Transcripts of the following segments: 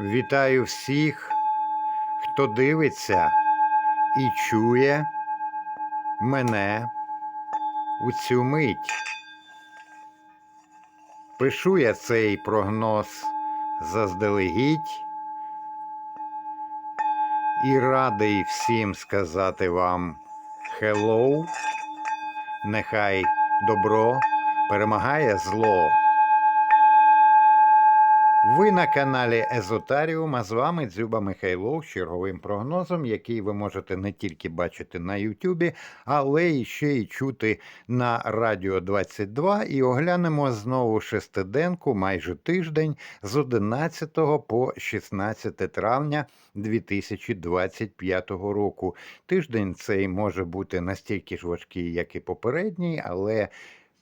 Вітаю всіх, хто дивиться і чує мене у цю мить. Пишу я цей прогноз заздалегідь і радий всім сказати вам hello, нехай добро перемагає зло. Ви на каналі Езотаріум, а з вами Дзюба Михайлов черговим прогнозом, який ви можете не тільки бачити на Ютубі, але і ще й чути на Радіо 22. І оглянемо знову шестиденку, майже тиждень, з 11 по 16 травня 2025 року. Тиждень цей може бути настільки ж важкий, як і попередній, але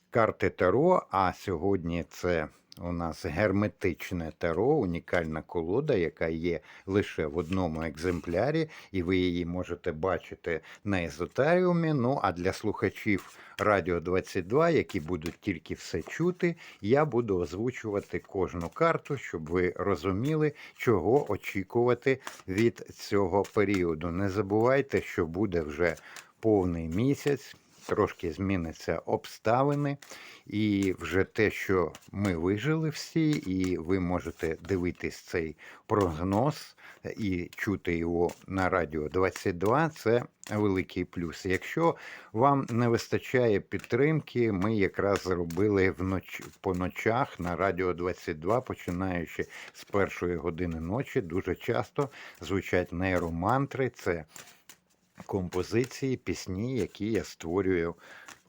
карти Таро, а сьогодні це у нас герметичне таро, унікальна колода, яка є лише в одному екземплярі, і ви її можете бачити на езотаріумі. Ну а для слухачів Радіо 22, які будуть тільки все чути, я буду озвучувати кожну карту, щоб ви розуміли, чого очікувати від цього періоду. Не забувайте, що буде вже повний місяць. Трошки зміняться обставини, і вже те, що ми вижили всі, і ви можете дивитись цей прогноз і чути його на радіо 22, це великий плюс. Якщо вам не вистачає підтримки, ми якраз зробили вноч... по ночах на радіо 22, починаючи з першої години ночі, дуже часто звучать нейромантри. Це композиції, пісні, які я створюю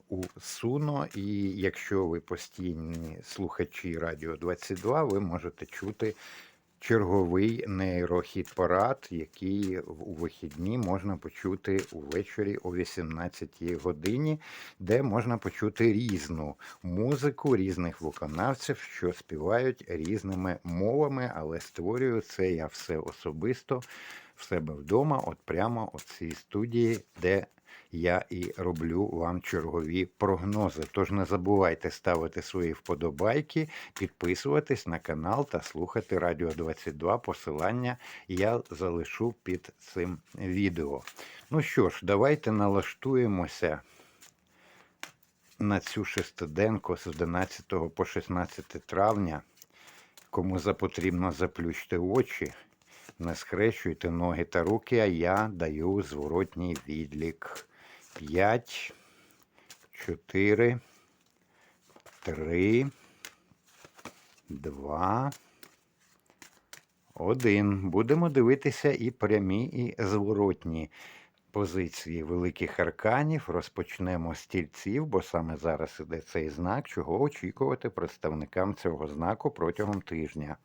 у Суно. І якщо ви постійні слухачі Радіо 22, ви можете чути черговий нейрохіт парад, який у вихідні можна почути увечері о 18 годині, де можна почути різну музику різних виконавців, що співають різними мовами, але створюю це я все особисто в себе вдома, от прямо у цій студії, де я і роблю вам чергові прогнози. Тож не забувайте ставити свої вподобайки, підписуватись на канал та слухати Радіо 22. Посилання я залишу під цим відео. Ну що ж, давайте налаштуємося. На цю шестиденку з 11 по 16 травня, кому запотрібно заплющити очі, не схрещуйте ноги та руки, а я даю зворотній відлік. 5, 4, 3, 2, 1. Будемо дивитися і прямі, і зворотні позиції великих арканів. Розпочнемо з тільців, бо саме зараз іде цей знак, чого очікувати представникам цього знаку протягом тижня.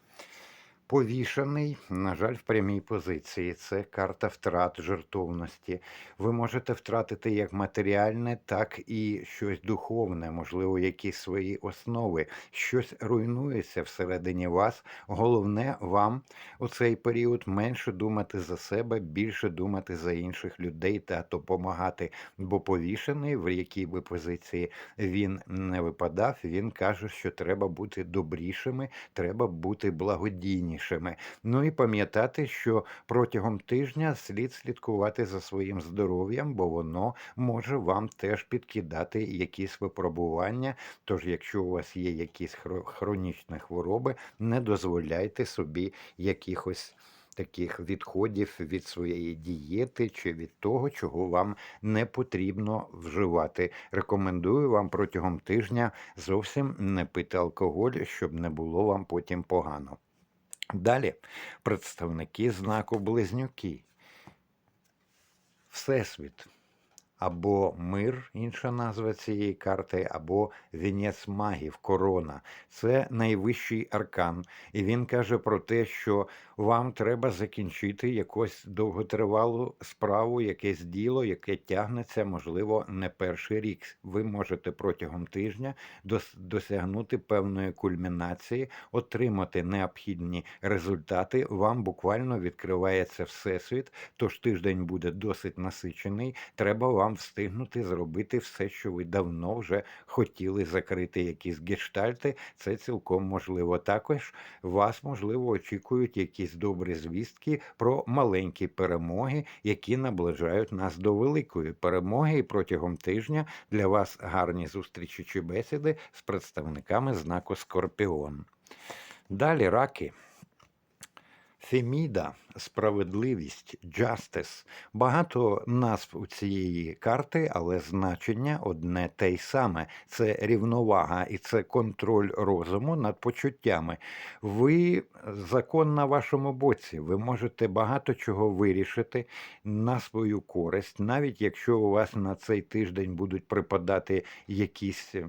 Повішаний, на жаль, в прямій позиції. Це карта втрат жертовності. Ви можете втратити як матеріальне, так і щось духовне, можливо, якісь свої основи. Щось руйнується всередині вас. Головне вам у цей період менше думати за себе, більше думати за інших людей та допомагати. Бо повішений, в якій би позиції він не випадав, він каже, що треба бути добрішими, треба бути благодійнішими. Ну і пам'ятати, що протягом тижня слід слідкувати за своїм здоров'ям, бо воно може вам теж підкидати якісь випробування. Тож, якщо у вас є якісь хронічні хвороби, не дозволяйте собі якихось. Таких відходів від своєї дієти чи від того, чого вам не потрібно вживати. Рекомендую вам протягом тижня зовсім не пити алкоголь, щоб не було вам потім погано. Далі представники знаку Близнюки. Всесвіт. Або мир, інша назва цієї карти, або вінець магів, корона. Це найвищий аркан. І він каже про те, що вам треба закінчити якусь довготривалу справу, якесь діло, яке тягнеться, можливо, не перший рік. Ви можете протягом тижня досягнути певної кульмінації, отримати необхідні результати. Вам буквально відкривається всесвіт, тож тиждень буде досить насичений. Треба вам вам встигнути зробити все, що ви давно вже хотіли закрити якісь гештальти. Це цілком можливо. Також вас, можливо, очікують якісь добрі звістки про маленькі перемоги, які наближають нас до великої перемоги. І протягом тижня для вас гарні зустрічі чи бесіди з представниками знаку Скорпіон. Далі раки. Феміда, справедливість, justice. Багато назв у цієї карти, але значення одне те й саме. Це рівновага і це контроль розуму над почуттями. Ви закон на вашому боці. Ви можете багато чого вирішити на свою користь, навіть якщо у вас на цей тиждень будуть припадати якісь е,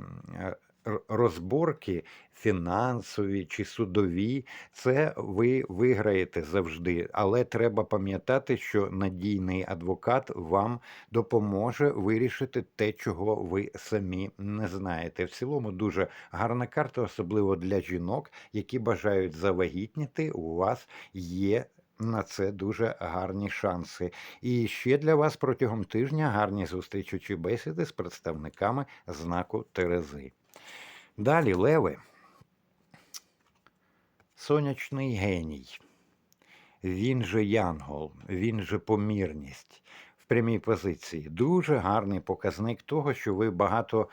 розборки фінансові чи судові, це ви виграєте завжди. Але треба пам'ятати, що надійний адвокат вам допоможе вирішити те, чого ви самі не знаєте. В цілому дуже гарна карта, особливо для жінок, які бажають завагітніти. У вас є. На це дуже гарні шанси. І ще для вас протягом тижня гарні зустрічі чи бесіди з представниками знаку Терези. Далі, леви. Сонячний геній. Він же Янгол, він же помірність в прямій позиції. Дуже гарний показник того, що ви багато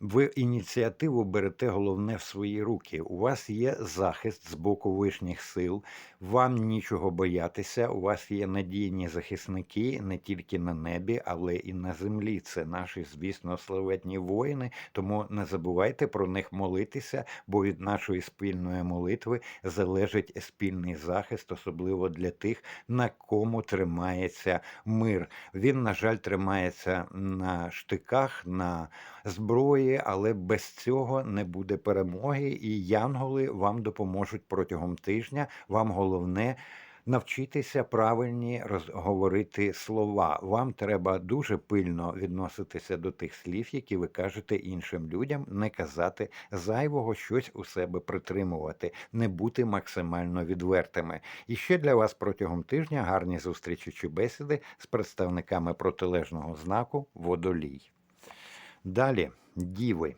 ви ініціативу берете головне в свої руки. У вас є захист з боку вишніх сил, вам нічого боятися. У вас є надійні захисники не тільки на небі, але і на землі. Це наші, звісно, славетні воїни. Тому не забувайте про них молитися, бо від нашої спільної молитви залежить спільний захист, особливо для тих, на кому тримається мир. Він, на жаль, тримається на штиках, на зброї, але без цього не буде перемоги. І янголи вам допоможуть протягом тижня. Вам головне. Навчитися правильні розговорити слова. Вам треба дуже пильно відноситися до тих слів, які ви кажете іншим людям, не казати зайвого щось у себе притримувати, не бути максимально відвертими. І ще для вас протягом тижня гарні зустрічі чи бесіди з представниками протилежного знаку водолій. Далі, діви.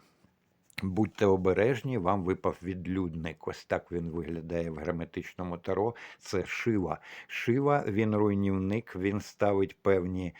Будьте обережні, вам випав відлюдник. Ось так він виглядає в граматичному таро. Це шива. Шива, він руйнівник, він ставить певні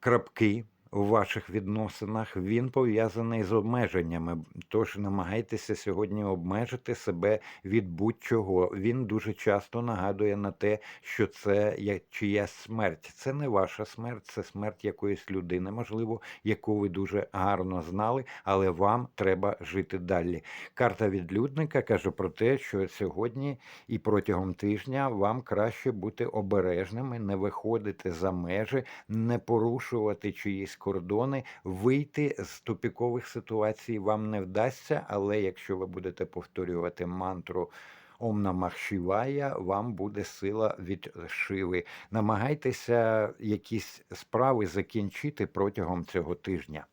крапки у ваших відносинах. Він пов'язаний з обмеженнями. Тож намагайтеся сьогодні обмежити себе від будь-чого. Він дуже часто нагадує на те, що це чиясь смерть. Це не ваша смерть, це смерть якоїсь людини, можливо, яку ви дуже гарно знали, але вам треба жити далі. Карта відлюдника каже про те, що сьогодні і протягом тижня вам краще бути обережними, не виходити за межі, не порушувати чиїсь кордони, вийти з тупікових ситуацій вам не вдасться, але якщо ви будете повторювати мантру. Ом намах Шивая, вам буде сила від Шиви. Намагайтеся якісь справи закінчити протягом цього тижня.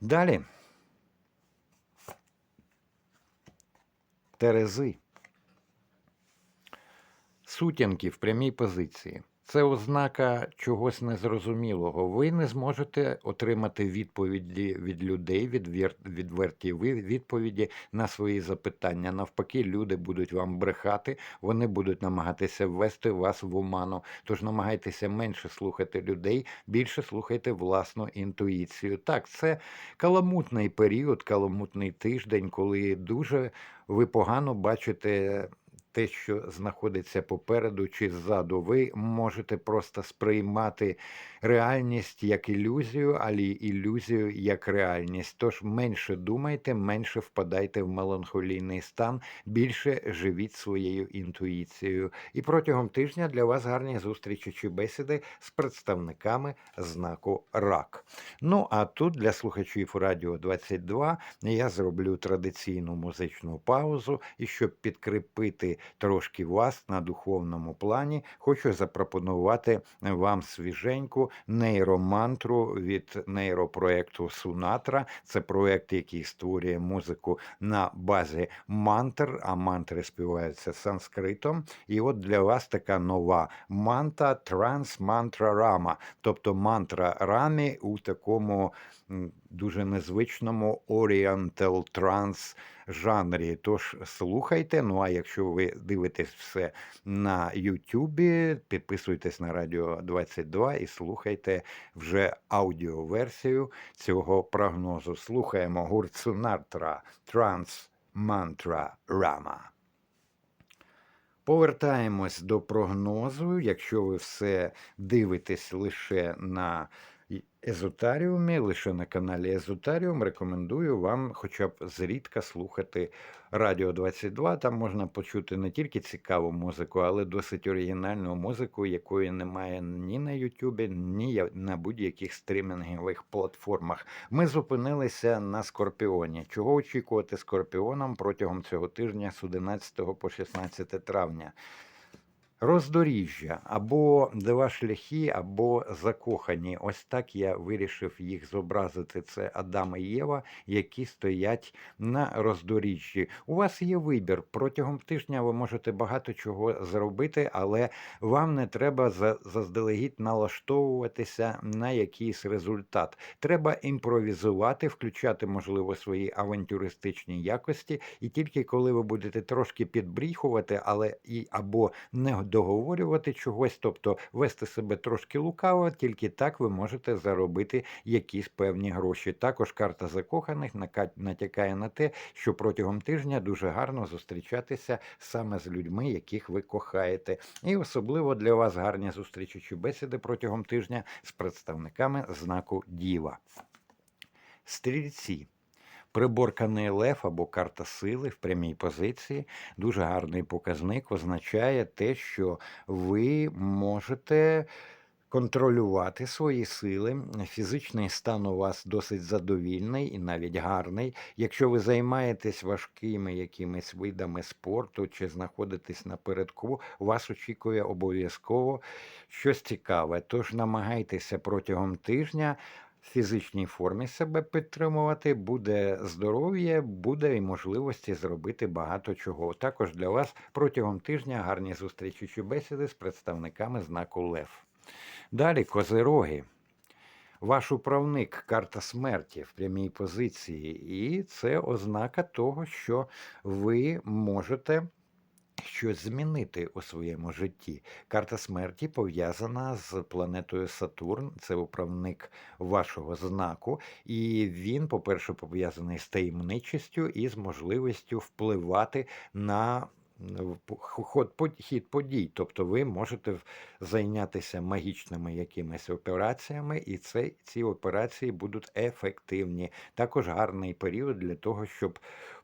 Далі. Терези. Сутінки в прямій позиції. Це ознака чогось незрозумілого. Ви не зможете отримати відповіді від людей, відверті відповіді на свої запитання. Навпаки, люди будуть вам брехати, вони будуть намагатися ввести вас в оману. Тож намагайтеся менше слухати людей, більше слухайте власну інтуїцію. Так, це каламутний період, каламутний тиждень, коли дуже ви погано бачите те, що знаходиться попереду чи ззаду. Ви можете просто сприймати реальність як ілюзію, але й ілюзію як реальність. Тож менше думайте, менше впадайте в меланхолійний стан, більше живіть своєю інтуїцією. І протягом тижня для вас гарні зустрічі чи бесіди з представниками знаку РАК. Ну а тут для слухачів Радіо 22 я зроблю традиційну музичну паузу, і щоб підкріпити трошки вас на духовному плані, хочу запропонувати вам свіженьку нейромантру від нейропроекту Сунатра. Це проект, який створює музику на базі мантр, а мантри співаються санскритом. І от для вас така нова манта транс мантра рама, тобто мантра рамі у такому дуже незвичному орієнтал транс жанрі. Тож слухайте. Ну а якщо ви дивитесь все на Ютубі, підписуйтесь на Радіо 22 і слухайте вже аудіоверсію цього прогнозу. Слухаємо гурт Сунатра Транс Мантра Рама. Повертаємось до прогнозу. Якщо ви все дивитесь лише на езотаріумі, лише на каналі Езотаріум, рекомендую вам хоча б зрідка слухати Радіо 22. Там можна почути не тільки цікаву музику, але досить оригінальну музику, якої немає ні на Ютубі, ні на будь-яких стрімінгових платформах. Ми зупинилися на Скорпіоні. Чого очікувати Скорпіонам протягом цього тижня з 11 по 16 травня? Роздоріжжя або два шляхи, або закохані. Ось так я вирішив їх зобразити. Це Адам і Єва, які стоять на роздоріжжі. У вас є вибір. Протягом тижня ви можете багато чого зробити, але вам не треба заздалегідь налаштовуватися на якийсь результат. Треба імпровізувати, включати, можливо, свої авантюристичні якості, і тільки коли ви будете трошки підбріхувати, але і або не договорювати чогось, тобто вести себе трошки лукаво, тільки так ви можете заробити якісь певні гроші. Також карта закоханих натякає на те, що протягом тижня дуже гарно зустрічатися саме з людьми, яких ви кохаєте. І особливо для вас гарні зустрічі чи бесіди протягом тижня з представниками знаку Діва. Стрільці. Приборканий лев або карта сили в прямій позиції дуже гарний показник означає те, що ви можете контролювати свої сили. Фізичний стан у вас досить задовільний і навіть гарний. Якщо ви займаєтесь важкими якимись видами спорту чи знаходитесь напередку, вас очікує обов'язково щось цікаве. Тож намагайтеся протягом тижня фізичній формі себе підтримувати, буде здоров'я, буде і можливості зробити багато чого. Також для вас протягом тижня гарні зустрічі чи бесіди з представниками знаку Лев. Далі козироги. Ваш управник карта смерті в прямій позиції, і це ознака того, що ви можете щось змінити у своєму житті. Карта смерті пов'язана з планетою Сатурн, це управник вашого знаку, і він, по-перше, пов'язаний з таємничістю і з можливістю впливати на ход хід подій. Тобто ви можете зайнятися магічними якимись операціями, і це, ці операції будуть ефективні. Також гарний період для того, щоб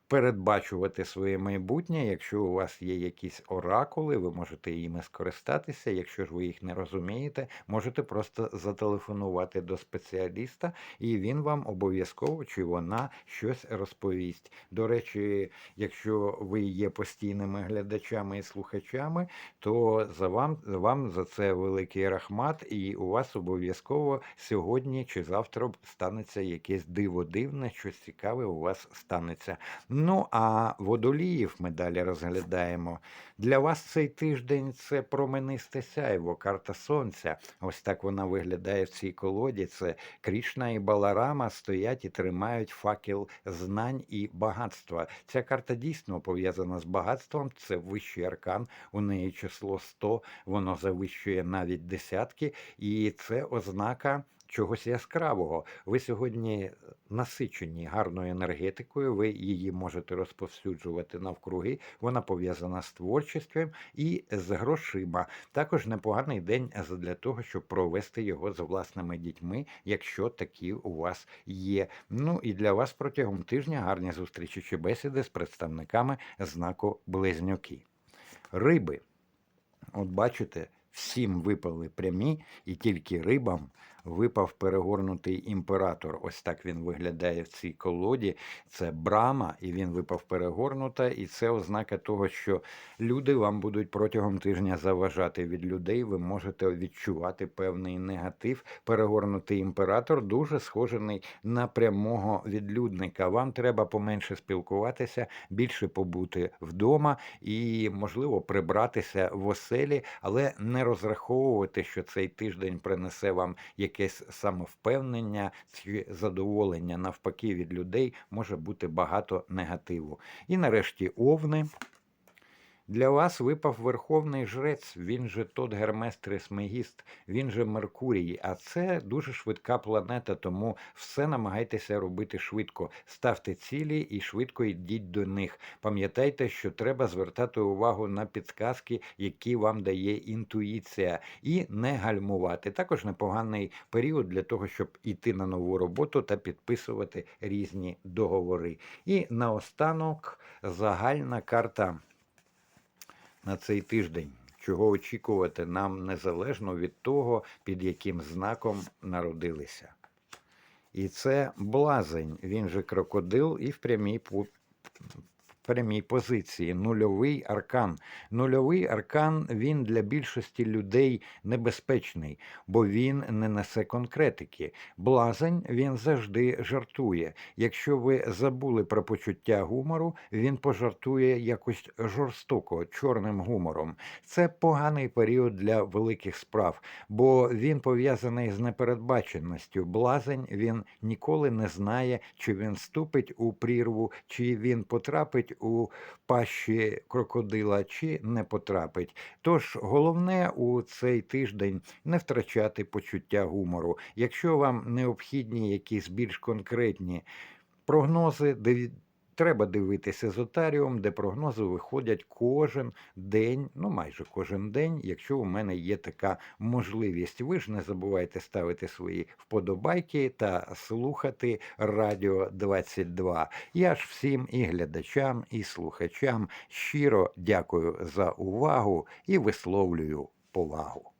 передбачувати своє майбутнє. Якщо у вас є якісь оракули, ви можете їми скористатися. Якщо ж ви їх не розумієте, можете просто зателефонувати до спеціаліста, і він вам обов'язково чи вона щось розповість. До речі, якщо ви є постійними глядачами і слухачами, то за вам, вам за це великий рахмат, і у вас обов'язково сьогодні чи завтра станеться якесь диво дивне, щось цікаве у вас станеться. Ну а водоліїв ми далі розглядаємо. Для вас цей тиждень це променисте сяйво, карта сонця. Ось так вона виглядає в цій колоді. Це Крішна і Баларама стоять і тримають факел знань і багатства. Ця карта дійсно пов'язана з багатством. Це вищий аркан. У неї число 100, воно завищує навіть десятки, і це ознака. Чогось яскравого. Ви сьогодні насичені гарною енергетикою, ви її можете розповсюджувати навкруги. Вона пов'язана з творчістю і з грошима. Також непоганий день для того, щоб провести його з власними дітьми, якщо такі у вас є. Ну і для вас протягом тижня гарні зустрічі чи бесіди з представниками знаку Близнюки. Риби. От бачите, всім випали прямі, і тільки рибам випав перегорнутий імператор. Ось так він виглядає в цій колоді. Це брама, і він випав перегорнута, і це ознака того, що люди вам будуть протягом тижня заважати від людей. Ви можете відчувати певний негатив. Перегорнутий імператор дуже схожений на прямого відлюдника. Вам треба поменше спілкуватися, більше побути вдома і, можливо, прибратися в оселі, але не розраховувати, що цей тиждень принесе вам якесь самовпевнення задоволення. Навпаки, від людей може бути багато негативу. І нарешті овни. Для вас випав Верховний Жрець, він же тот Гермес Трисмегіст, він же Меркурій. А це дуже швидка планета, тому все намагайтеся робити швидко. Ставте цілі і швидко йдіть до них. Пам'ятайте, що треба звертати увагу на підказки, які вам дає інтуїція, і не гальмувати. Також непоганий період для того, щоб іти на нову роботу та підписувати різні договори. І наостанок загальна карта на цей тиждень. Чого очікувати нам незалежно від того, під яким знаком народилися. І це блазень, він же крокодил і в прямій прямій позиції. Нульовий аркан. Нульовий аркан він для більшості людей небезпечний, бо він не несе конкретики. Блазень він завжди жартує. Якщо ви забули про почуття гумору, він пожартує якось жорстоко, чорним гумором. Це поганий період для великих справ, бо він пов'язаний з непередбаченістю. Блазень він ніколи не знає, чи він ступить у прірву, чи він потрапить у пащі крокодила, чи не потрапить. Тож головне у цей тиждень не втрачати почуття гумору. Якщо вам необхідні якісь більш конкретні прогнози, Треба дивитися езотаріум, де прогнози виходять кожен день, ну майже кожен день, якщо у мене є така можливість. Ви ж не забувайте ставити свої вподобайки та слухати Радіо 22. Я ж всім і глядачам, і слухачам щиро дякую за увагу і висловлюю повагу.